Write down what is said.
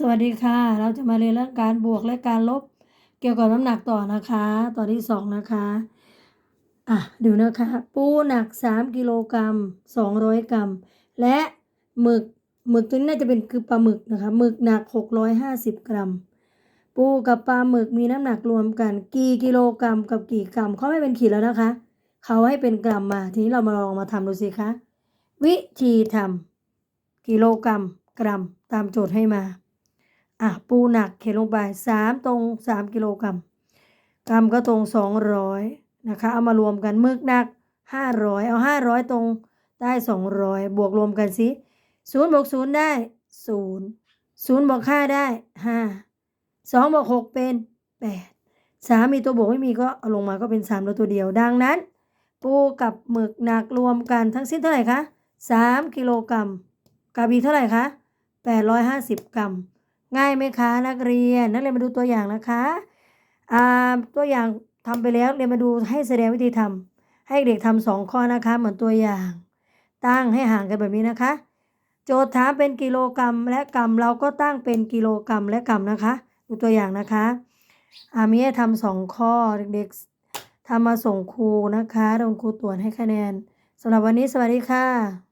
สวัสดีค่ะ เราจะมาเรียนเรื่องการบวกและการลบ เกี่ยวกับน้ำหนักต่อนะคะตอนที่สองนะคะ อะดูนะคะ ปูหนัก3กิโลกรัม200กรัม และหมึกหมึกตัวนี้น่าจะเป็นคือปลาหมึกนะคะหมึกหนัก650กรัม ปูกับปลาหมึกมีน้ำหนักรวมกัน กี่กิโลกรัมกับกี่กรัมเขาไม่เป็นขีดแล้วนะคะ เขาให้เป็นกรัมมา ทีนี้เรามาลองมาทำดูสิคะ วิธีทำกิโลกรัมกรัมตามโจทย์ให้มา อะปูหนักเขียนลงไปสามตรงสามกิโลกรัมกรัมก็ตรงสองร้อยนะคะเอามารวมกันมึกหนักห้าร้อยเอาห้าร้อยตรงได้สองร้อยบวกรวมกันสิศูนย์บวกศูนย์ได้ศูนย์ศูนย์บวกห้าได้ห้าสองบวกหกเป็นแปดสามมีตัวบวกไม่มีก็เอาลงมาก็เป็นสามแล้วตัวเดียวดังนั้น ปูกับหมึกหนักรวมกันทั้งสิ้นเท่าไหร่คะสามกิโลกรัมกับอีเท่าไหร่คะแปดร้อยห้าสิบกรัม ง่ายไหมคะ นักเรียน นักเรียนมาดูตัวอย่างนะคะอ่าตัวอย่างทำไปแล้วเรียนมาดูให้แสดงวิธีทำให้เด็กทำสองข้อนะคะ เหมือนตัวอย่าง ตั้งให้ห่างกันแบบนี้นะคะ โจทย์ถามเป็นกิโลกรัมและกรัมเราก็ตั้งเป็นกิโลกรัมและกรัมนะคะ ดูตัวอย่างนะคะอามีให้ทำสองข้อเด็กๆทำมาส่งครูนะคะโดนครูตรวจให้คะแนนสำหรับวันนี้สวัสดีค่ะ